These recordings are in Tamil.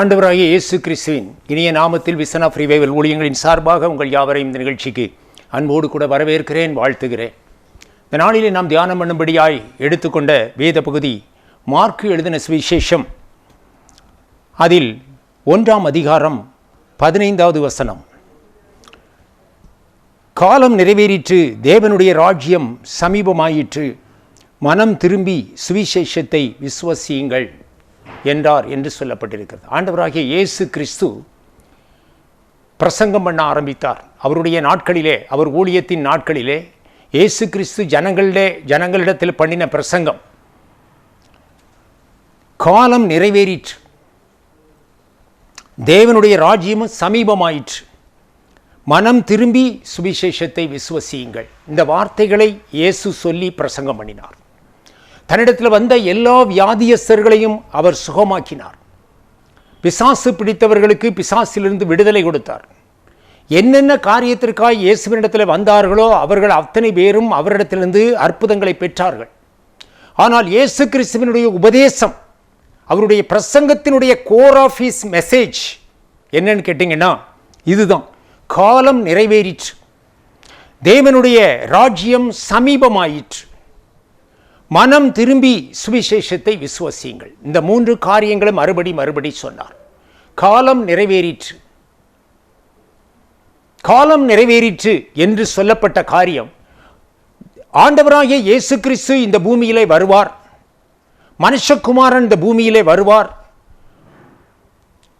ஆண்டவராகிய இயேசு கிறிஸ்துவின் இனிய நாமத்தில் விசனா ஃப்ரீவேவல் ஊழியங்களின் சார்பாக உங்கள் யாவரையும் இந்த நிகழ்ச்சிக்கு அன்போடு கூட வரவேற்கிறேன் வாழ்த்துகிறேன். இந்த நாளிலே நாம் தியானம் பண்ணும்படியாய் எடுத்துக்கொண்ட வேத பகுதி மார்க்கு எழுதின சுவிசேஷம். அதில் ஒன்றாம் அதிகாரம் பதினைந்தாவது வசனம். காலம் நிறைவேறிற்று தேவனுடைய ராஜ்யம் சமீபமாயிற்று. மனம் திரும்பி சுவிசேஷத்தை விசுவசியுங்கள். என்றார் என்று சொல்லப்பட்டிருக்கிறது. ஆண்டவராகிய இயேசு கிறிஸ்து பிரசங்கம் பண்ண ஆரம்பித்தார். அவருடைய நாட்களிலே அவர் ஊழியத்தின் நாட்களிலே இயேசு கிறிஸ்து ஜனங்களிலே ஜனங்களிடத்தில் பண்ணின பிரசங்கம். காலம் நிறைவேறிற்று. தேவனுடைய ராஜ்யமும் சமீபமாயிற்று. மனம் திரும்பி சுவிசேஷத்தை விசுவசியுங்கள். இந்த வார்த்தைகளை இயேசு சொல்லி பிரசங்கம் பண்ணினார். தன்னிடத்தில் வந்த எல்லா வியாதியஸ்தர்களையும் அவர் சுகமாக்கினார். பிசாசு பிடித்தவர்களுக்கு பிசாசிலிருந்து விடுதலை கொடுத்தார். என்னென்ன காரியத்திற்காக இயேசுவனிடத்தில் வந்தார்களோ அவர்கள் அத்தனை பேரும் அவரிடத்திலிருந்து அற்புதங்களை பெற்றார்கள். ஆனால் இயேசு கிறிஸ்துவனுடைய உபதேசம் அவருடைய பிரசங்கத்தினுடைய கோர் ஆஃப் ஹிஸ் மெசேஜ் என்னன்னு கேட்டிங்கன்னா இதுதான். காலம் நிறைவேறிற்று. தேவனுடைய ராஜ்யம் சமீபமாயிற்று. மனம் திரும்பி சுவிசேஷத்தை விசுவசியுங்கள். இந்த மூன்று காரியங்களை மறுபடி மறுபடி சொன்னார். காலம் நிறைவேறிற்று. காலம் நிறைவேறிற்று என்று சொல்லப்பட்ட காரியம் ஆண்டவராகிய இயேசு கிறிஸ்து இந்த பூமியிலே வருவார். மனுஷகுமாரன் இந்த பூமியிலே வருவார்.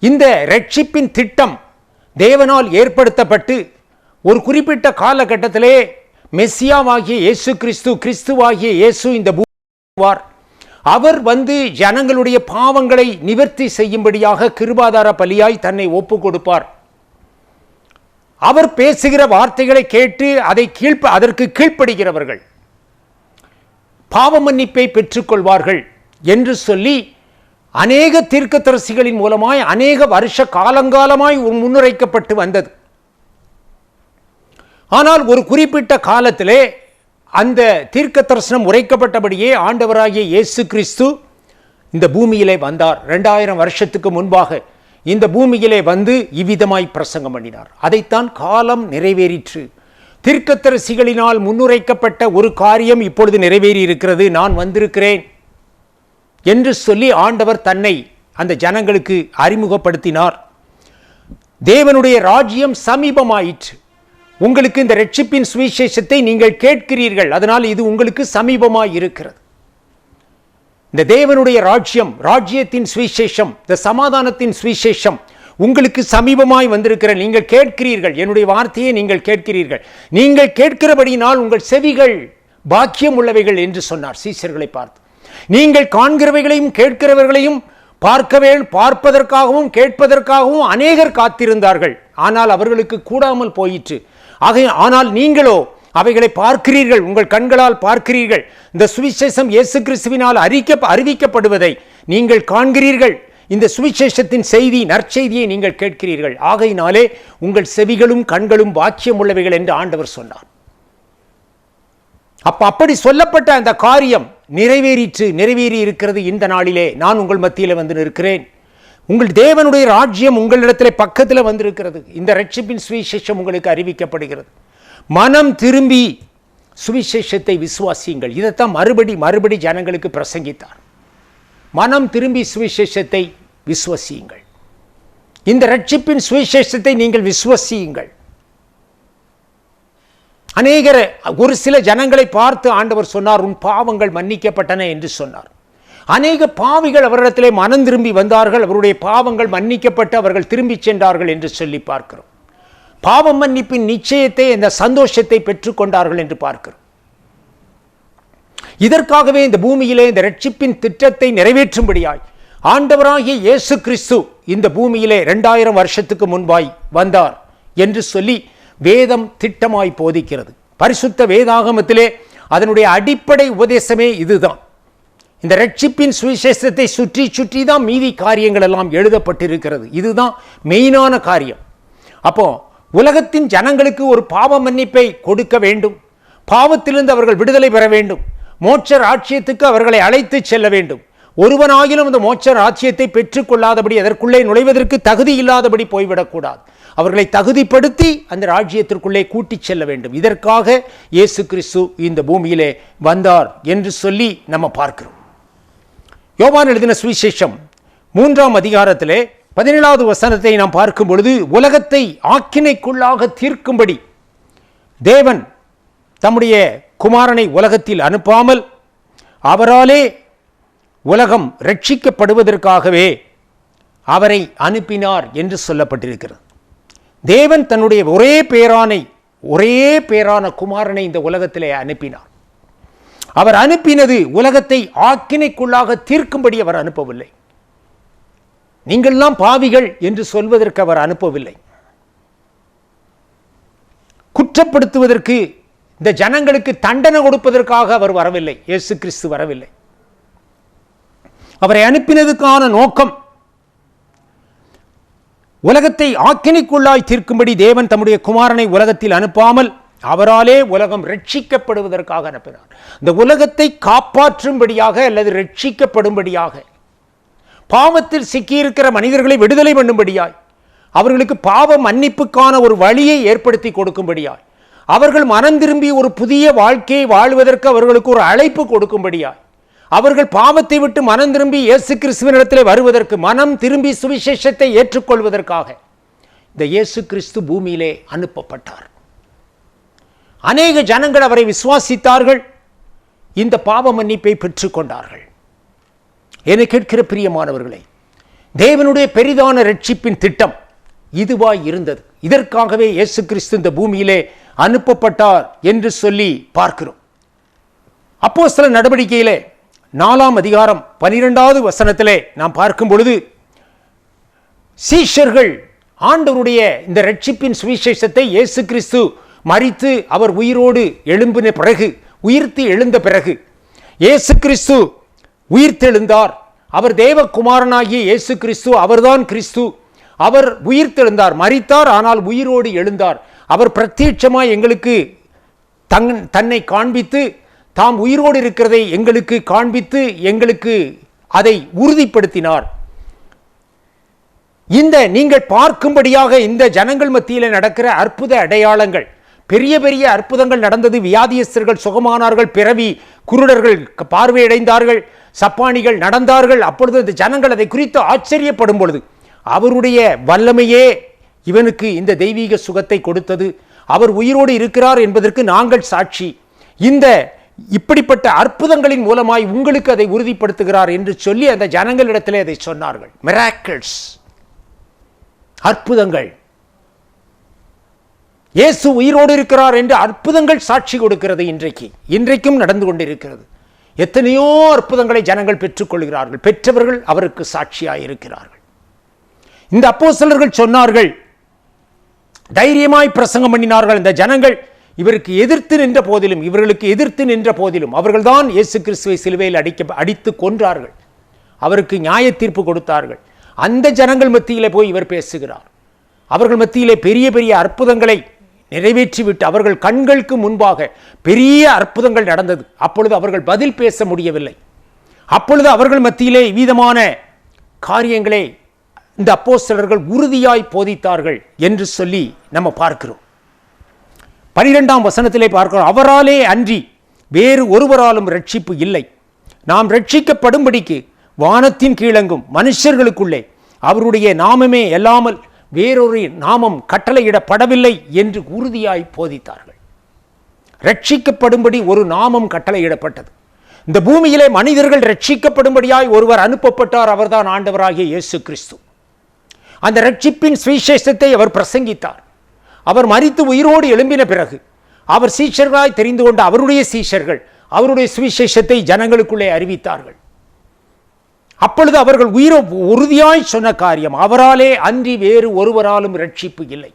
இந்த ரட்சிப்பின் திட்டம் தேவனால் ஏற்படுத்தப்பட்டு ஒரு குறிப்பிட்ட காலகட்டத்திலே மெஸ்ஸியாவாகிய இயேசு கிறிஸ்து கிறிஸ்துவாகிய இயேசு இந்த பூவார் அவர் வந்து ஜனங்களுடைய பாவங்களை நிவர்த்தி செய்யும்படியாக கிருபாதார பலியாய் தன்னை ஒப்பு கொடுப்பார். அவர் பேசுகிற வார்த்தைகளை கேட்டு அதை கீழ்ப்ப அதற்கு கீழ்ப்படுகிறவர்கள் பாவ மன்னிப்பை பெற்றுக்கொள்வார்கள் என்று சொல்லி அநேக தீர்க்கதரிசிகளின் மூலமாய் அநேக வருஷ காலங்காலமாய் முன்னுரைக்கப்பட்டு வந்தது. ஆனால் ஒரு குறிப்பிட்ட காலத்திலே அந்த தீர்க்க தரிசனம் உரைக்கப்பட்டபடியே ஆண்டவராகிய இயேசு கிறிஸ்து இந்த பூமியிலே வந்தார். ரெண்டாயிரம் வருஷத்துக்கு முன்பாக இந்த பூமியிலே வந்து இவ்விதமாய் பிரசங்கம் பண்ணினார். அதைத்தான் காலம் நிறைவேறிற்று. தீர்க்கத்தரசிகளினால் முன்னுரைக்கப்பட்ட ஒரு காரியம் இப்பொழுது நிறைவேறி இருக்கிறது நான் வந்திருக்கிறேன் என்று சொல்லி ஆண்டவர் தன்னை அந்த ஜனங்களுக்கு அறிமுகப்படுத்தினார். தேவனுடைய ராஜ்யம் சமீபமாயிற்று. உங்களுக்கு இந்த ரட்சிப்பின் சுவிசேஷத்தை நீங்கள் கேட்கிறீர்கள். அதனால் இது உங்களுக்கு சமீபமாய் இருக்கிறது. இந்த தேவனுடைய ராஜ்யம் ராஜ்யத்தின் சுவிசேஷம் இந்த சமாதானத்தின் சுவிசேஷம் உங்களுக்கு சமீபமாய் வந்திருக்கிற நீங்கள் கேட்கிறீர்கள். என்னுடைய வார்த்தையை நீங்கள் கேட்கிறீர்கள். நீங்கள் கேட்கிறபடியினால் உங்கள் செவிகள் பாக்கியம் உள்ளவைகள் என்று சொன்னார் சீசர்களை பார்த்து. நீங்கள் காண்கிறவைகளையும் கேட்கிறவர்களையும் பார்க்கவே பார்ப்பதற்காகவும் கேட்பதற்காகவும் அநேகர் காத்திருந்தார்கள். ஆனால் அவர்களுக்கு கூடாமல் போயிற்று. ஆக ஆனால் நீங்களோ அவைகளை பார்க்கிறீர்கள் உங்கள் கண்களால் பார்க்கிறீர்கள். இந்த சுவிசேஷம் இயேசு கிறிஸ்துவினால் அறிக்க அறிவிக்கப்படுவதை நீங்கள் காண்கிறீர்கள். இந்த சுவிசேஷத்தின் செய்தி நற்செய்தியை நீங்கள் கேட்கிறீர்கள். ஆகையினாலே உங்கள் செவிகளும் கண்களும் பாக்கியம் உள்ளவைகள் என்று ஆண்டவர் சொன்னார். அப்ப அப்படி சொல்லப்பட்ட அந்த காரியம் நிறைவேறிற்று நிறைவேறி இருக்கிறது இந்த நாளிலே. நான் உங்கள் மத்தியில் வந்து நிற்கிறேன். உங்கள் தேவனுடைய ராஜ்யம் உங்களிடத்தில் பக்கத்தில் வந்திருக்கிறது. இந்த ரட்சிப்பின் சுவிசேஷம் உங்களுக்கு அறிவிக்கப்படுகிறது. மனம் திரும்பி சுவிசேஷத்தை விசுவாசியுங்கள். இதைத்தான் மறுபடி மறுபடி ஜனங்களுக்கு பிரசங்கித்தார். மனம் திரும்பி சுவிசேஷத்தை விசுவசியுங்கள். இந்த ரட்சிப்பின் சுவிசேஷத்தை நீங்கள் விசுவசியுங்கள். அநேகர் ஒரு சில ஜனங்களை பார்த்து ஆண்டவர் சொன்னார் உன் பாவங்கள் மன்னிக்கப்பட்டன என்று சொன்னார். அநேக பாவிகள் அவரிடத்திலே மனம் திரும்பி வந்தார்கள். அவருடைய பாவங்கள் மன்னிக்கப்பட்டு அவர்கள் திரும்பி சென்றார்கள் என்று சொல்லி பார்க்கிறோம். பாவம் மன்னிப்பின் நிச்சயத்தை இந்த சந்தோஷத்தை பெற்றுக்கொண்டார்கள் என்று பார்க்கிறோம். இதற்காகவே இந்த பூமியிலே இந்த ரட்சிப்பின் திட்டத்தை நிறைவேற்றும்படியாய் ஆண்டவராகிய இயேசு கிறிஸ்து இந்த பூமியிலே ரெண்டாயிரம் வருஷத்துக்கு முன்பாய் வந்தார் என்று சொல்லி வேதம் திட்டமாய் போதிக்கிறது. பரிசுத்த வேதாகமத்திலே அதனுடைய அடிப்படை உபதேசமே இதுதான். இந்த ரட்சிப்பின் சுவிசேஷத்தை சுற்றி சுற்றி தான் மீதி காரியங்கள் எல்லாம் எழுதப்பட்டிருக்கிறது. இதுதான் மெயினான காரியம். அப்போ உலகத்தின் ஜனங்களுக்கு ஒரு பாவ மன்னிப்பை கொடுக்க வேண்டும். பாவத்திலிருந்து அவர்கள் விடுதலை பெற வேண்டும். மோட்ச ராட்சியத்துக்கு அவர்களை அழைத்து செல்ல வேண்டும். ஒருவனாகிலும் அந்த மோட்ச ராட்சியத்தை பெற்றுக்கொள்ளாதபடி அதற்குள்ளே நுழைவதற்கு தகுதி இல்லாதபடி போய்விடக்கூடாது. அவர்களை தகுதிப்படுத்தி அந்த ராஜ்யத்திற்குள்ளே கூட்டிச் செல்ல வேண்டும். இதற்காக இயேசு கிறிஸ்து இந்த பூமியிலே வந்தார் என்று சொல்லி நம்ம பார்க்கிறோம். யோவான் எழுதின சுவிசேஷம் மூன்றாம் அதிகாரத்திலே பதினேழாவது வசனத்தை நாம் பார்க்கும் பொழுது உலகத்தை ஆக்கினைக்குள்ளாக தீர்க்கும்படி தேவன் தம்முடைய குமாரனை உலகத்தில் அனுப்பாமல் அவராலே உலகம் ரட்சிக்கப்படுவதற்காகவே அவரை அனுப்பினார் என்று சொல்லப்பட்டிருக்கிறது. தேவன் தன்னுடைய ஒரே பேரானை ஒரே பேரான குமாரனை இந்த உலகத்திலே அனுப்பினார். அவர் அனுப்பினது உலகத்தை ஆக்கினைக்குள்ளாக தீர்க்கும்படி அவர் அனுப்பவில்லை. நீங்கள்லாம் பாவிகள் என்று சொல்வதற்கு அவர் அனுப்பவில்லை. குற்றப்படுத்துவதற்கு இந்த ஜனங்களுக்கு தண்டனை கொடுப்பதற்காக அவர் வரவில்லை. இயேசு கிறிஸ்து வரவில்லை. அவரை அனுப்பினதுக்கான நோக்கம் உலகத்தை ஆக்கினைக்குள்ளாய் தீர்க்கும்படி தேவன் தம்முடைய குமாரனை உலகத்தில் அனுப்பாமல் அவராலே உலகம் ரட்சிக்கப்படுவதற்காக அனுப்பினார். இந்த உலகத்தை காப்பாற்றும்படியாக அல்லது ரட்சிக்கப்படும்படியாக பாவத்தில் சிக்கியிருக்கிற மனிதர்களை விடுதலை பண்ணும்படியாய் அவர்களுக்கு பாவ மன்னிப்புக்கான ஒரு வழியை ஏற்படுத்தி கொடுக்கும்படியாய் அவர்கள் மனம் திரும்பி ஒரு புதிய வாழ்க்கையை வாழ்வதற்கு அவர்களுக்கு ஒரு அழைப்பு கொடுக்கும்படியாய் அவர்கள் பாவத்தை விட்டு மனம் திரும்பி இயேசு கிறிஸ்துவனிடத்தில் வருவதற்கு மனம் திரும்பி சுவிசேஷத்தை ஏற்றுக்கொள்வதற்காக இந்த இயேசு கிறிஸ்து பூமியிலே அனுப்பப்பட்டார். அநேக ஜனங்கள் அவரை விசுவாசித்தார்கள். இந்த பாவ மன்னிப்பை பெற்றுக்கொண்டார்கள் என கேட்கிற பிரியமானவர்களை தேவனுடைய பெரிதான ரட்சிப்பின் திட்டம் இதுவாய் இருந்தது. இதற்காகவே இயேசு கிறிஸ்து இந்த பூமியிலே அனுப்பப்பட்டார் என்று சொல்லி பார்க்கிறோம். அப்போ சில நடவடிக்கையிலே நாலாம் அதிகாரம் பனிரெண்டாவது வசனத்திலே நாம் பார்க்கும் பொழுது சீஷர்கள் ஆண்டவருடைய இந்த ரட்சிப்பின் சுவிசேஷத்தை இயேசு கிறிஸ்து மறித்து அவர் உயிரோடு எழும்பின பிறகு உயிர்த்து எழுந்த பிறகு இயேசு கிறிஸ்து உயிர்த்தெழுந்தார். அவர் தேவகுமாரனாகிய இயேசு கிறிஸ்து அவர்தான் கிறிஸ்து. அவர் உயிர்த்தெழுந்தார் மறித்தார் ஆனால் உயிரோடு எழுந்தார். அவர் பிரத்யட்சமாக எங்களுக்கு தங் தன்னை காண்பித்து தாம் உயிரோடு இருக்கிறதை எங்களுக்கு காண்பித்து எங்களுக்கு அதை உறுதிப்படுத்தினார். இந்த நீங்கள் பார்க்கும்படியாக இந்த ஜனங்கள் மத்தியில் நடக்கிற அற்புத அடையாளங்கள். பெரிய பெரிய அற்புதங்கள் நடந்தது. வியாதியஸ்தர்கள் சுகமானார்கள். பிறவி குருடர்கள் பார்வையடைந்தார்கள். சப்பானிகள் நடந்தார்கள். அப்பொழுது இந்த ஜனங்கள் அதை குறித்து ஆச்சரியப்படும் பொழுது அவருடைய வல்லமையே இவனுக்கு இந்த தெய்வீக சுகத்தை கொடுத்தது. அவர் உயிரோடு இருக்கிறார் என்பதற்கு நாங்கள் சாட்சி. இந்த இப்படிப்பட்ட அற்புதங்களின் மூலமாய் உங்களுக்கு அதை உறுதிப்படுத்துகிறார் என்று சொல்லி அந்த ஜனங்களிடத்திலே அதை சொன்னார்கள். மிராக்கிள்ஸ் அற்புதங்கள். இயேசு உயிரோடு இருக்கிறார் என்று அற்புதங்கள் சாட்சி கொடுக்கிறது இன்றைக்கு. இன்றைக்கும் நடந்து கொண்டிருக்கிறது. எத்தனையோ அற்புதங்களை ஜனங்கள் பெற்றுக்கொள்கிறார்கள். பெற்றவர்கள் அவருக்கு சாட்சியாக இருக்கிறார்கள். இந்த அப்போ சிலர்கள் சொன்னார்கள் தைரியமாய் பிரசங்கம் பண்ணினார்கள். இந்த ஜனங்கள் இவருக்கு எதிர்த்து நின்ற போதிலும் இவர்களுக்கு எதிர்த்து நின்ற போதிலும் அவர்கள்தான் இயேசு கிறிஸ்துவை சிலுவையில் அடிக்க அடித்து கொன்றார்கள். அவருக்கு நியாய தீர்ப்பு கொடுத்தார்கள். அந்த ஜனங்கள் மத்தியிலே போய் இவர் பேசுகிறார். அவர்கள் மத்தியிலே பெரிய பெரிய அற்புதங்களை நிறைவேற்றிவிட்டு அவர்கள் கண்களுக்கு முன்பாக பெரிய அற்புதங்கள் நடந்தது. அப்பொழுது அவர்கள் பதில் பேச முடியவில்லை. அப்பொழுது அவர்கள் மத்தியிலே விதமான காரியங்களை இந்த அப்போஸ்தலர்கள் உறுதியாய் போதித்தார்கள் என்று சொல்லி நம்ம பார்க்கிறோம். பனிரெண்டாம் வசனத்திலே பார்க்கிறோம். அவராலே அன்றி வேறு ஒருவராலும் ரட்சிப்பு இல்லை. நாம் ரட்சிக்கப்படும்படிக்கு வானத்தின் கீழங்கும் மனுஷர்களுக்குள்ளே அவருடைய நாமமே எல்லாமல் வேறொரு நாமம் கட்டளையிடப்படவில்லை என்று உறுதியாய் போதித்தார்கள். ரட்சிக்கப்படும்படி ஒரு நாமம் கட்டளையிடப்பட்டது. இந்த பூமியிலே மனிதர்கள் ரட்சிக்கப்படும்படியாய் ஒருவர் அனுப்பப்பட்டார் அவர்தான் ஆண்டவராகிய இயேசு கிறிஸ்து. அந்த ரட்சிப்பின் சுவிசேஷத்தை அவர் பிரசங்கித்தார். அவர் மறித்து உயிரோடு எழும்பின பிறகு அவர் சீஷர்களாய் தெரிந்து கொண்ட அவருடைய சீஷர்கள் அவருடைய சுவிசேஷத்தை ஜனங்களுக்குள்ளே அறிவித்தார்கள். அப்பொழுது அவர்கள் உயிரோ உறுதியாய் சொன்ன காரியம் அவராலே அன்றி வேறு ஒருவராலும் ரட்சிப்பு இல்லை.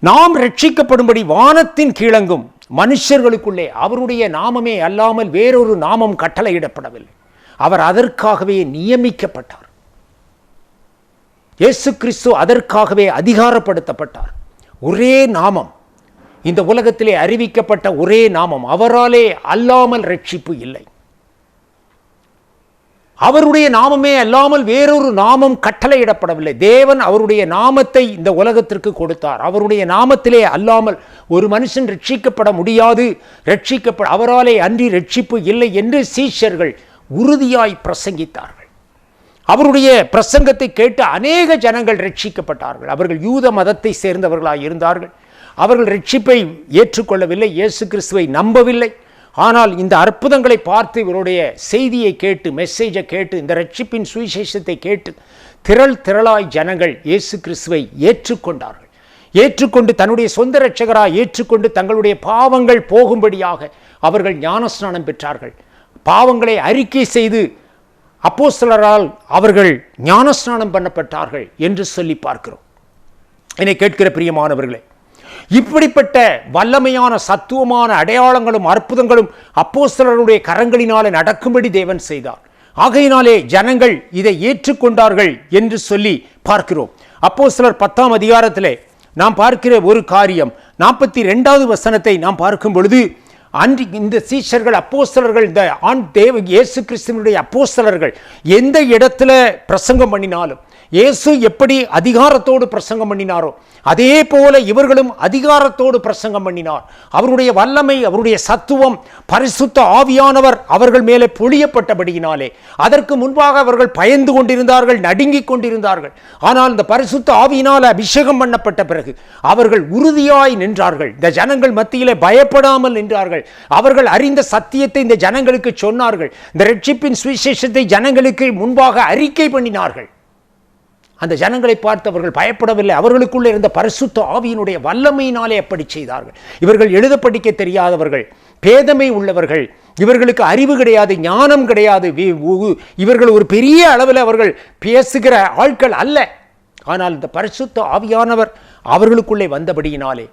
நாம் ரட்சிக்கப்படும்படி வானத்தின் கீழங்கும் மனுஷர்களுக்குள்ளே அவருடைய நாமமே அல்லாமல் வேறொரு நாமம் கட்டளையிடப்படவில்லை. அவர் அதற்காகவே நியமிக்கப்பட்டார். இயேசு கிறிஸ்து அதற்காகவே அதிகாரப்படுத்தப்பட்டார். ஒரே நாமம். இந்த உலகத்திலே அறிவிக்கப்பட்ட ஒரே நாமம். அவராலே அல்லாமல் ரட்சிப்பு இல்லை. அவருடைய நாமமே அல்லாமல் வேறொரு நாமம் கட்டளையிடப்படவில்லை. தேவன் அவருடைய நாமத்தை இந்த உலகத்திற்கு கொடுத்தார். அவருடைய நாமத்திலே அல்லாமல் ஒரு மனுஷன் ரட்சிக்கப்பட முடியாது. ரட்சிக்கப்பட அவராலே அன்றி ரட்சிப்பு இல்லை என்று சீஷர்கள் உறுதியாய் பிரசங்கித்தார்கள். அவருடைய பிரசங்கத்தை கேட்டு அநேக ஜனங்கள் ரட்சிக்கப்பட்டார்கள். அவர்கள் யூத மதத்தை சேர்ந்தவர்களாக இருந்தார்கள் அவர்கள் ரட்சிப்பை ஏற்றுக்கொள்ளவில்லை. இயேசு கிறிஸ்துவை நம்பவில்லை. ஆனால் இந்த அற்புதங்களை பார்த்து இவருடைய செய்தியை கேட்டு மெசேஜை கேட்டு இந்த ரட்சிப்பின் சுவிசேஷத்தை கேட்டு திரள் திரளாய் ஜனங்கள் இயேசு கிறிஸ்துவை ஏற்றுக்கொண்டார்கள். ஏற்றுக்கொண்டு தன்னுடைய சொந்த ரட்சகராக ஏற்றுக்கொண்டு தங்களுடைய பாவங்கள் போகும்படியாக அவர்கள் ஞானஸ்நானம் பெற்றார்கள். பாவங்களை அறிக்கை செய்து அப்போஸ்தலரால் அவர்கள் ஞானஸ்நானம் பண்ணப்பட்டார்கள் என்று சொல்லி பார்க்கிறோம். என்னை கேட்கிற பிரியமானவர்களே இப்படிப்பட்ட வல்லமையான சத்துவமான அடையாளங்களும் அற்புதங்களும் அப்போஸ்தலருடைய கரங்களினாலே நடக்கும்படி தேவன் செய்தார். ஆகையினாலே ஜனங்கள் இதை ஏற்றுக்கொண்டார்கள் என்று சொல்லி பார்க்கிறோம். அப்போஸ்தலர் பத்தாம் அதிகாரத்திலே நாம் பார்க்கிற ஒரு காரியம் நாற்பத்தி ரெண்டாவது வசனத்தை நாம் பார்க்கும் பொழுது அன்று இந்த சீஷர்கள் அப்போஸ்தலர்கள் இந்த ஆண் தேவ இயேசு கிறிஸ்துவனுடைய அப்போஸ்தலர்கள் எந்த இடத்துல பிரசங்கம் பண்ணினாலும் இயேசு எப்படி அதிகாரத்தோடு பிரசங்கம் பண்ணினாரோ அதே போல இவர்களும் அதிகாரத்தோடு பிரசங்கம் பண்ணினார். அவருடைய வல்லமை அவருடைய சத்துவம் பரிசுத்த ஆவியானவர் அவர்கள் மேலே பொழியப்பட்டபடியினாலே அதற்கு முன்பாக அவர்கள் பயந்து கொண்டிருந்தார்கள் நடுங்கிக் கொண்டிருந்தார்கள். ஆனால் இந்த பரிசுத்த ஆவியினால் அபிஷேகம் பண்ணப்பட்ட பிறகு அவர்கள் உறுதியாய் நின்றார்கள். இந்த ஜனங்கள் மத்தியிலே பயப்படாமல் நின்றார்கள். அவர்கள் அறிந்த சத்தியத்தை இந்த ஜனங்களுக்கு சொன்னார்கள். இந்த ரட்சிப்பின் சுவிசேஷத்தை ஜனங்களுக்கு முன்பாக அறிக்கை பண்ணினார்கள். அந்த ஜனங்களை பார்த்து அவர்கள் பயப்படவில்லை. அவர்களுக்குள்ளே இருந்த பரிசுத்த ஆவியினுடைய வல்லமையினாலே அப்படி செய்தார்கள். இவர்கள் எழுத படிக்க தெரியாதவர்கள் பேதமை உள்ளவர்கள் இவர்களுக்கு அறிவு கிடையாது ஞானம் கிடையாது. உ- இவர்கள் ஒரு பெரிய அளவில் அவர்கள் பேசுகிற ஆட்கள் அல்ல. ஆனால் இந்த பரிசுத்த ஆவியானவர் அவர்களுக்குள்ளே வந்தபடியினாலே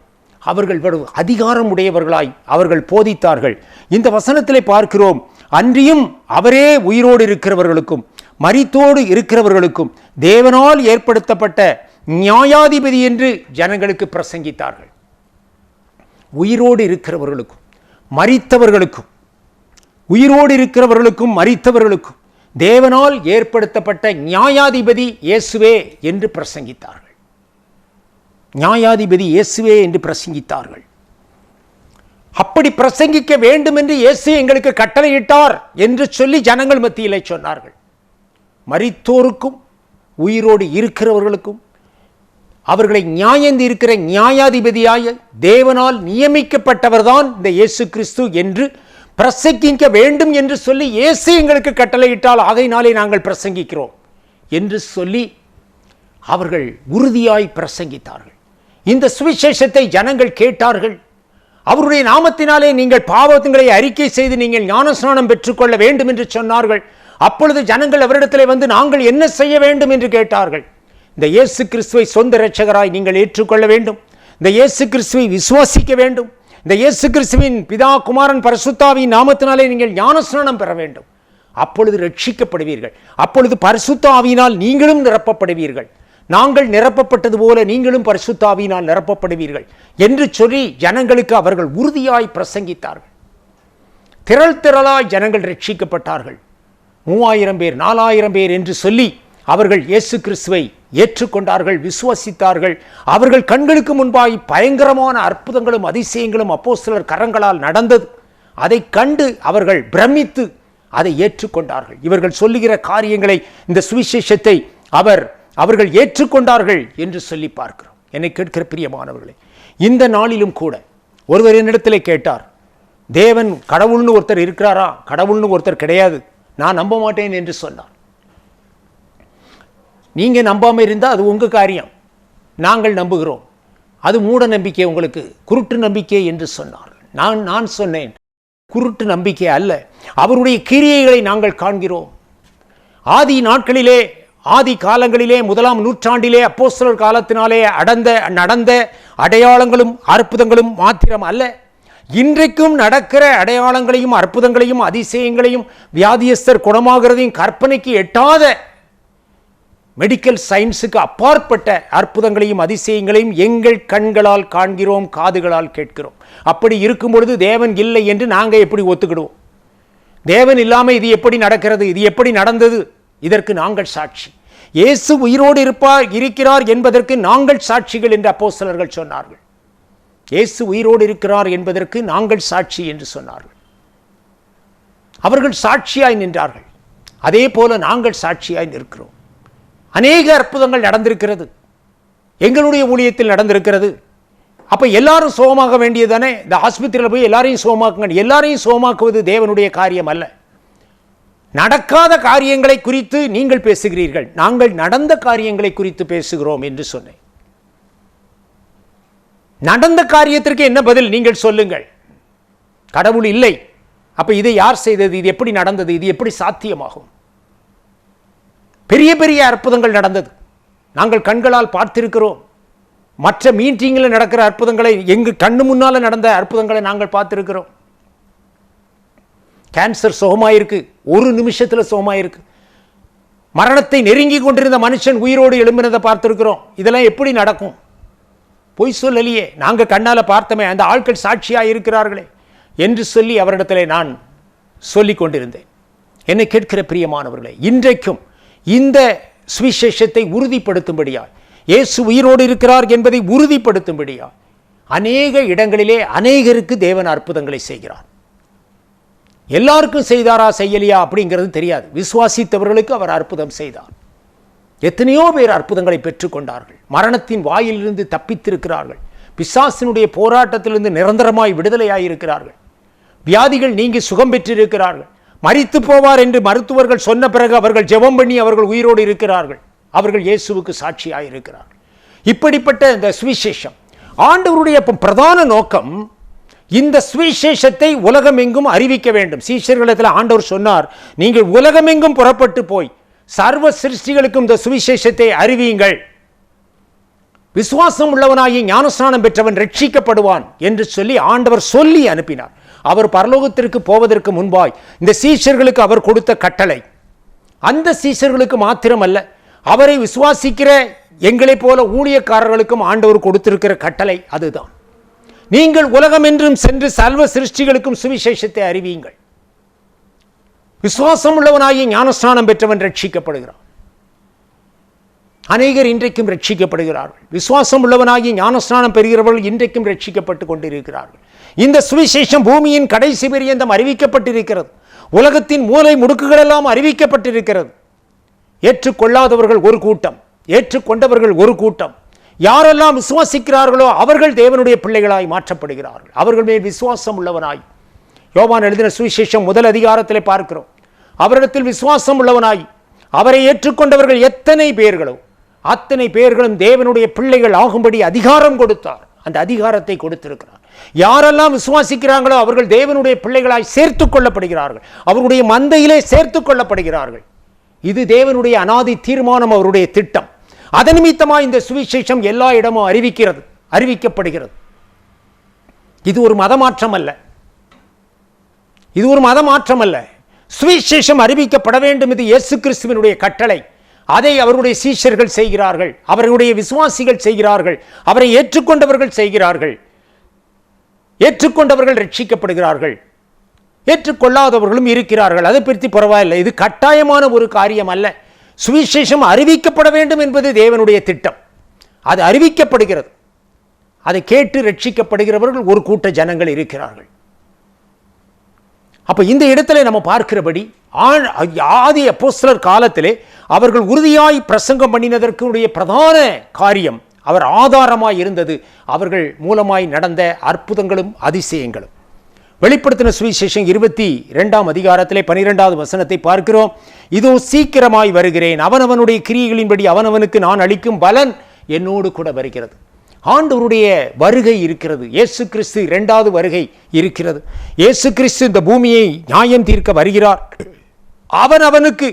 அவர்கள் அதிகாரம் உடையவர்களாய் அவர்கள் போதித்தார்கள். இந்த வசனத்திலே பார்க்கிறோம் அன்றியும் அவரே உயிரோடு இருக்கிறவர்களுக்கும் மரித்தோடு இருக்கிறவர்களுக்கும் தேவனால் ஏற்படுத்தப்பட்ட நியாயாதிபதி என்று ஜனங்களுக்கு பிரசங்கித்தார்கள். உயிரோடு இருக்கிறவர்களுக்கும் மரித்தவர்களுக்கும் உயிரோடு இருக்கிறவர்களுக்கும் மறித்தவர்களுக்கும் தேவனால் ஏற்படுத்தப்பட்ட நியாயாதிபதி இயேசுவே என்று பிரசங்கித்தார்கள். நியாயாதிபதி இயேசுவே என்று பிரசங்கித்தார்கள். அப்படி பிரசங்கிக்க வேண்டும் என்று இயேசு எங்களுக்கு கட்டளையிட்டார் என்று சொல்லி ஜனங்கள் மத்தியிலே சொன்னார்கள். மரித்தோருக்கும் உயிரோடு இருக்கிறவர்களுக்கும் அவர்களை நியாயந்து இருக்கிற நியாயாதிபதியாய தேவனால் நியமிக்கப்பட்டவர்தான் இந்த இயேசு கிறிஸ்து என்று பிரசங்கிக்க வேண்டும் என்று சொல்லி இயேசு எங்களுக்கு கட்டளையிட்டால் ஆகையினாலே நாங்கள் பிரசங்கிக்கிறோம் என்று சொல்லி அவர்கள் உறுதியாய் பிரசங்கித்தார்கள். இந்த சுவிசேஷத்தை ஜனங்கள் கேட்டார்கள். அவருடைய நாமத்தினாலே நீங்கள் பாவத்துங்களை அறிக்கை செய்து நீங்கள் ஞானஸ்நானம் பெற்றுக்கொள்ள வேண்டும் என்று சொன்னார்கள். அப்பொழுது ஜனங்கள் அவரிடத்தில் வந்து நாங்கள் என்ன செய்ய வேண்டும்? என்று கேட்டார்கள். இந்த இயேசு கிறிஸ்துவை சொந்த இரட்சகராய் நீங்கள் ஏற்றுக்கொள்ள வேண்டும். இந்த இயேசு கிறிஸ்துவை விசுவாசிக்க வேண்டும். இந்த இயேசு கிறிஸ்துவின் பிதா குமாரன் பரசுத்தாவின் நாமத்தினாலே நீங்கள் ஞானஸ்நானம் பெற வேண்டும். அப்பொழுது ரட்சிக்கப்படுவீர்கள். அப்பொழுது பரிசுத்த ஆவியினால் நீங்களும் நிரப்பப்படுவீர்கள். நாங்கள் நிரப்பப்பட்டது போல நீங்களும் பரிசுத்தாவினால் நிரப்பப்படுவீர்கள் என்று சொல்லி ஜனங்களுக்கு அவர்கள் உறுதியாய் பிரசங்கித்தார்கள். திரள் திரளாய் ஜனங்கள் ரட்சிக்கப்பட்டார்கள். மூவாயிரம் பேர் நாலாயிரம் பேர் என்று சொல்லி அவர்கள் இயேசு கிறிஸ்துவை ஏற்றுக்கொண்டார்கள் விசுவசித்தார்கள். அவர்கள் கண்களுக்கு முன்பாய் பயங்கரமான அற்புதங்களும் அதிசயங்களும் அப்போ சிலர் கரங்களால் நடந்தது. அதை கண்டு அவர்கள் பிரமித்து அதை ஏற்றுக்கொண்டார்கள். இவர்கள் சொல்லுகிற காரியங்களை இந்த சுவிசேஷத்தை அவர் அவர்கள் ஏற்றுக்கொண்டார்கள் என்று சொல்லி பார்க்கிறோம். என்னை கேட்கிற பிரியமானவர்களே இந்த நாளிலும் கூட ஒருவர் என்னிடத்திலே கேட்டார் தேவன் கடவுள்னு ஒருத்தர் இருக்கிறாரா? கடவுள்னு ஒருத்தர் கிடையாது. நான் நம்ப மாட்டேன் என்று சொன்னார். நீங்க நம்பாமல் இருந்தால் அது உங்க காரியம். நாங்கள் நம்புகிறோம். அது மூட நம்பிக்கை உங்களுக்கு குருட்டு நம்பிக்கை என்று சொன்னார்கள் நான் நான் சொன்னேன் குருட்டு நம்பிக்கை அல்ல. அவருடைய கிரியைகளை நாங்கள் காண்கிறோம். ஆதி நாட்களிலே ஆதி காலங்களிலே முதலாம் நூற்றாண்டிலே அப்போஸ்தலர் காலத்தினாலே அடந்த நடந்த அடையாளங்களும் அற்புதங்களும் மாத்திரம் அல்ல. இன்றைக்கும் நடக்கிற அடையாளங்களையும் அற்புதங்களையும் அதிசயங்களையும் வியாதியஸ்தர் குணமாகிறதையும் கற்பனைக்கு எட்டாத மெடிக்கல் சயின்ஸுக்கு அப்பாற்பட்ட அற்புதங்களையும் அதிசயங்களையும் எங்கள் கண்களால் காண்கிறோம் காதுகளால் கேட்கிறோம். அப்படி இருக்கும் பொழுது தேவன் இல்லை என்று நாங்கள் எப்படி ஒத்துக்கிடுவோம்? தேவன் இல்லாமல் இது எப்படி நடக்கிறது? இது எப்படி நடந்தது? இதற்கு நாங்கள் சாட்சி. இயேசு உயிரோடு இருப்பார் இருக்கிறார் என்பதற்கு நாங்கள் சாட்சிகள் என்று அப்போஸ்தலர்கள் சொன்னார்கள். இயேசு உயிரோடு இருக்கிறார் என்பதற்கு நாங்கள் சாட்சி என்று சொன்னார்கள். அவர்கள் சாட்சியாய் நின்றார்கள். அதே போல நாங்கள் சாட்சியாய் நிற்கிறோம். அநேக அற்புதங்கள் நடந்திருக்கிறது. எங்களுடைய ஊழியத்தில் நடந்திருக்கிறது. அப்போ எல்லாரும் சுகமாக வேண்டியதானே இந்த ஆஸ்பத்திரியில் போய் எல்லாரையும் சுகமாக்குங்க. எல்லாரையும் சுகமாக்குவது தேவனுடைய காரியம் அல்ல. நடக்காத காரியங்களை குறித்து நீங்கள் பேசுகிறீர்கள். நாங்கள் நடந்த காரியங்களை குறித்து பேசுகிறோம் என்று சொன்னேன். நடந்த காரியத்திற்கு என்ன பதில் நீங்கள் சொல்லுங்கள். கடவுள் இல்லை. அப்ப இதை யார் செய்தது? இது எப்படி நடந்தது? இது எப்படி சாத்தியமாகும்? பெரிய பெரிய அற்புதங்கள் நடந்தது. நாங்கள் கண்களால் பார்த்திருக்கிறோம். மற்ற மீட்டிங்கில் நடக்கிற அற்புதங்களை எங்கு கண்ணு முன்னால நடந்த அற்புதங்களை நாங்கள் பார்த்திருக்கிறோம். கேன்சர் சுகமாயிருக்கு ஒரு நிமிஷத்தில் சுகமாயிருக்கு மரணத்தை நெருங்கி கொண்டிருந்த மனுஷன் உயிரோடு எழும்பினதை பார்த்துருக்குறோம். இதெல்லாம் எப்படி நடக்கும்? பொய் சொல்லலையே. நாங்கள் கண்ணால் பார்த்தோமே அந்த ஆட்கள் சாட்சியாக இருக்கிறார்களே என்று சொல்லி அவரிடத்தில் நான் சொல்லிக் கொண்டிருந்தேன். என்னை கேட்கிற பிரியமானவர்களே இன்றைக்கும் இந்த சுவிசேஷத்தை உறுதிப்படுத்தும்படியா இயேசு உயிரோடு இருக்கிறார் என்பதை உறுதிப்படுத்தும்படியா அநேக இடங்களிலே அநேகருக்கு தேவன் அற்புதங்களை செய்கிறார். எல்லாருக்கும் செய்தாரா செய்யலையா அப்படிங்கிறது தெரியாது. விசுவாசித்தவர்களுக்கு அவர் அற்புதம் செய்தார். எத்தனையோ பேர் அற்புதங்களை பெற்றுக்கொண்டார்கள். மரணத்தின் வாயிலிருந்து தப்பித்திருக்கிறார்கள். பிசாசினுடைய போராட்டத்திலிருந்து நிரந்தரமாய் விடுதலையாயிருக்கிறார்கள். வியாதிகள் நீங்கி சுகம் பெற்றிருக்கிறார்கள். மறித்து போவார் என்று மருத்துவர்கள் சொன்ன பிறகு அவர்கள் ஜெபம் பண்ணி அவர்கள் உயிரோடு இருக்கிறார்கள். அவர்கள் இயேசுவுக்கு சாட்சியாயிருக்கிறார்கள். இப்படிப்பட்ட இந்த சுவிசேஷம் ஆண்டவருடைய பிரதான நோக்கம் இந்த சுவிசேஷத்தை உலகமெங்கும் அறிவிக்க வேண்டும். சீஷர்களிடத்தில் ஆண்டவர் சொன்னார் நீங்கள் உலகமெங்கும் புறப்பட்டு போய் சர்வ சிருஷ்டிகளுக்கும் இந்த சுவிசேஷத்தை அறிவியுங்கள். விசுவாசம் உள்ளவனாகி ஞானஸ்நானம் பெற்றவன் ரட்சிக்கப்படுவான் என்று சொல்லி ஆண்டவர் சொல்லி அனுப்பினார். அவர் பரலோகத்திற்கு போவதற்கு முன்பாய் இந்த சீஷர்களுக்கு அவர் கொடுத்த கட்டளை. அந்த சீஷர்களுக்கு மாத்திரமல்ல அவரை விசுவாசிக்கிற எங்களைப் போல ஊழியக்காரர்களுக்கும் ஆண்டவர் கொடுத்திருக்கிற கட்டளை அதுதான். நீங்கள் உலகம் என்றும் சென்று சர்வ சிருஷ்டிகளுக்கும் சுவிசேஷத்தை அறிவியுங்கள். விசுவாசம் உள்ளவனாகி ஞானஸ்நானம் பெற்றவன் ரட்சிக்கப்படுகிறான். அநேகர் இன்றைக்கும் ரட்சிக்கப்படுகிறார்கள். விசுவாசம் உள்ளவனாகி ஞானஸ்நானம் பெறுகிறவர்கள் இன்றைக்கும் ரட்சிக்கப்பட்டு கொண்டிருக்கிறார்கள். இந்த சுவிசேஷம் பூமியின் கடைசி பெரியந்தம் அறிவிக்கப்பட்டிருக்கிறது. உலகத்தின் மூலை முடுக்குகளெல்லாம் அறிவிக்கப்பட்டிருக்கிறது. ஏற்றுக்கொள்ளாதவர்கள் ஒரு கூட்டம் ஏற்றுக்கொண்டவர்கள் ஒரு கூட்டம். யாரெல்லாம் விசுவாசிக்கிறார்களோ அவர்கள் தேவனுடைய பிள்ளைகளாய் மாற்றப்படுகிறார்கள். அவர்கள் மேல் விசுவாசம் உள்ளவனாய். யோவான் எழுதின சுவிசேஷம் முதல் அதிகாரத்திலே பார்க்கிறோம். அவரிடத்தில் விசுவாசம் உள்ளவனாய். அவரை ஏற்றுக்கொண்டவர்கள் எத்தனை பேர்களோ அத்தனை பேர்களும் தேவனுடைய பிள்ளைகள் ஆகும்படி அதிகாரம் கொடுத்தார். அந்த அதிகாரத்தை கொடுத்திருக்கிறார். யாரெல்லாம் விசுவாசிக்கிறாங்களோ அவர்கள் தேவனுடைய பிள்ளைகளாய் சேர்த்துக் கொள்ளப்படுகிறார்கள். அவருடைய மந்தையிலே சேர்த்துக் கொள்ளப்படுகிறார்கள். இது தேவனுடைய அனாதி தீர்மானம் அவருடைய திட்டம். அதன் நிமித்தமாக இந்த சுவிசேஷம் எல்லா இடமும் அறிவிக்கிறது அறிவிக்கப்படுகிறது. இது ஒரு மதமாற்றம் அல்ல இது ஒரு மதமாற்றம் அல்ல சுவிசேஷம் அறிவிக்கப்பட வேண்டும் இது இயேசு கிறிஸ்துவினுடைய கட்டளை. அதை அவருடைய சீஷர்கள் செய்கிறார்கள் அவருடைய விசுவாசிகள் செய்கிறார்கள் அவரை ஏற்றுக்கொண்டவர்கள் செய்கிறார்கள் ஏற்றுக்கொண்டவர்கள் ரட்சிக்கப்படுகிறார்கள் ஏற்றுக்கொள்ளாதவர்களும் இருக்கிறார்கள். அதை பற்றி பரவாயில்லை. இது கட்டாயமான ஒரு காரியம் அல்ல சுவிசேஷம் அறிவிக்கப்பட வேண்டும் என்பது தேவனுடைய திட்டம். அது அறிவிக்கப்படுகிறது. அதை கேட்டு ரட்சிக்கப்படுகிறவர்கள் ஒரு கூட்ட ஜனங்கள் இருக்கிறார்கள். அப்போ இந்த இடத்துல நம்ம பார்க்கிறபடி ஆதி அப்போஸ்லர் காலத்திலே அவர்கள் உறுதியாய் பிரசங்கம் பண்ணினதற்குடைய பிரதான காரியம் அவர் ஆதாரமாய் இருந்தது. அவர்கள் மூலமாய் நடந்த அற்புதங்களும் அதிசயங்களும். வெளிப்படுத்தின சுவிசேஷம் இருபத்தி ரெண்டாம் அதிகாரத்திலே பனிரெண்டாவது வசனத்தை பார்க்கிறோம். இதோ சீக்கிரமாய் வருகிறேன். அவனவனுடைய கிரியைகளின்படி அவனவனுக்கு நான் அளிக்கும் பலன் என்னோடு கூட வருகிறது. ஆண்டவருடைய வருகை இருக்கிறது. இயேசு கிறிஸ்து இரண்டாவது வருகை இருக்கிறது. இயேசு கிறிஸ்து இந்த பூமியை நியாயம் தீர்க்க வருகிறார். அவன் அவனுக்கு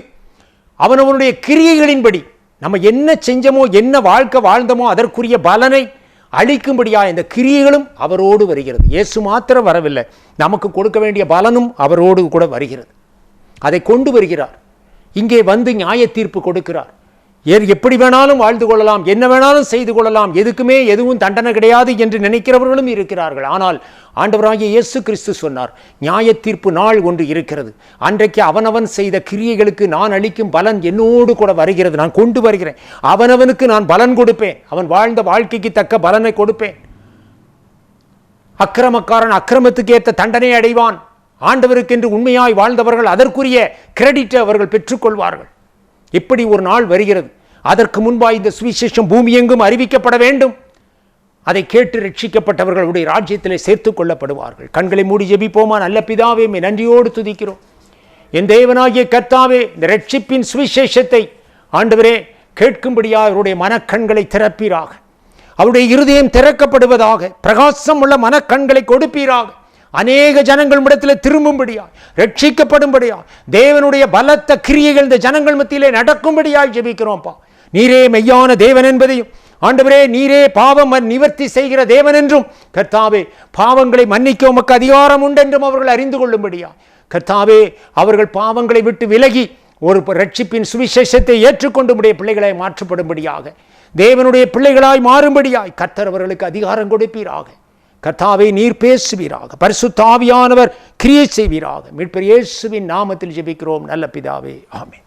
அவனவனுடைய கிரியைகளின்படி நம்ம என்ன செஞ்சமோ என்ன வாழ்க்கை வாழ்ந்தோமோ அதற்குரிய பலனை அழிக்கும்படியா இந்த கிரியைகளும் அவரோடு வருகிறது. இயேசு மாத்திரம் வரவில்லை. நமக்கு கொடுக்க வேண்டிய பலனும் அவரோடு கூட வருகிறது. அதை கொண்டு வருகிறார். இங்கே வந்து நியாய தீர்ப்பு கொடுக்கிறார். எப்படி வேணாலும் வாழ்ந்து கொள்ளலாம் என்ன வேணாலும் செய்து கொள்ளலாம் எதுக்குமே எதுவும் தண்டனை கிடையாது என்று நினைக்கிறவர்களும் இருக்கிறார்கள். ஆனால் ஆண்டவராகிய இயேசு கிறிஸ்து சொன்னார் நியாய தீர்ப்பு நாள் ஒன்று இருக்கிறது. அன்றைக்கு அவனவன் செய்த கிரியைகளுக்கு நான் அளிக்கும் பலன் என்னோடு கூட வருகிறது. நான் கொண்டு வருகிறேன். அவனவனுக்கு நான் பலன் கொடுப்பேன். அவன் வாழ்ந்த வாழ்க்கைக்கு தக்க பலனை கொடுப்பேன். அக்கிரமக்காரன் அக்கிரமத்துக்கு ஏற்ற தண்டனை அடைவான். ஆண்டவருக்கென்று உண்மையாய் வாழ்ந்தவர்கள் அதற்குரிய கிரெடிட்டை அவர்கள் பெற்றுக்கொள்வார்கள். இப்படி ஒரு நாள் வருகிறது. அதற்கு முன்பாக இந்த சுவிசேஷம் பூமி எங்கும் அறிவிக்கப்பட வேண்டும். அதை கேட்டு ரட்சிக்கப்பட்டவர்களுடைய ராஜ்யத்திலே சேர்த்துக் கொள்ளப்படுவார்கள். கண்களை மூடி ஜெபிப்போமா? நல்ல பிதாவே நன்றியோடு துதிக்கிறோம். என் தேவனாகிய கர்த்தாவே இந்த ரட்சிப்பின் சுவிசேஷத்தை ஆண்டவரே கேட்கும்படியாக அவருடைய மனக்கண்களை திறப்பீராக. அவருடைய இருதயம் திறக்கப்படுவதாக பிரகாசம் உள்ள மனக்கண்களை கொடுப்பீராக. அநேக ஜனங்கள் இடத்தில் திரும்பும்படியாய் ரட்சிக்கப்படும்படியாய் தேவனுடைய பலத்த கிரியைகள் இந்த ஜனங்கள் மத்தியிலே நடக்கும்படியாய் ஜெபிக்கிறோம்ப்பா. நீரே மெய்யான தேவன் என்பதையும் ஆண்டவரே நீரே பாவம் நிவர்த்தி செய்கிற தேவன் என்றும் கர்த்தாவே பாவங்களை மன்னிக்க உமக்கு அதிகாரம் உண்டென்றும் அவர்கள் அறிந்து கொள்ளும்படியா கர்த்தாவே அவர்கள் பாவங்களை விட்டு விலகி ஒரு ரட்சிப்பின் சுவிசேஷத்தை ஏற்றுக்கொண்டு உடைய பிள்ளைகளை மாற்றப்படும்படியாக தேவனுடைய பிள்ளைகளாய் மாறும்படியாய் கர்த்தர் அவர்களுக்கு அதிகாரம் கொடுப்பீராக. கர்த்தாவை நீர் பேசுவீராக. பரிசுத்தாவியானவர் கிரியை செய்வீராக. மீட்பர் இயேசுவின் நாமத்தில் ஜெபிக்கிறோம். நல்ல பிதாவே ஆமே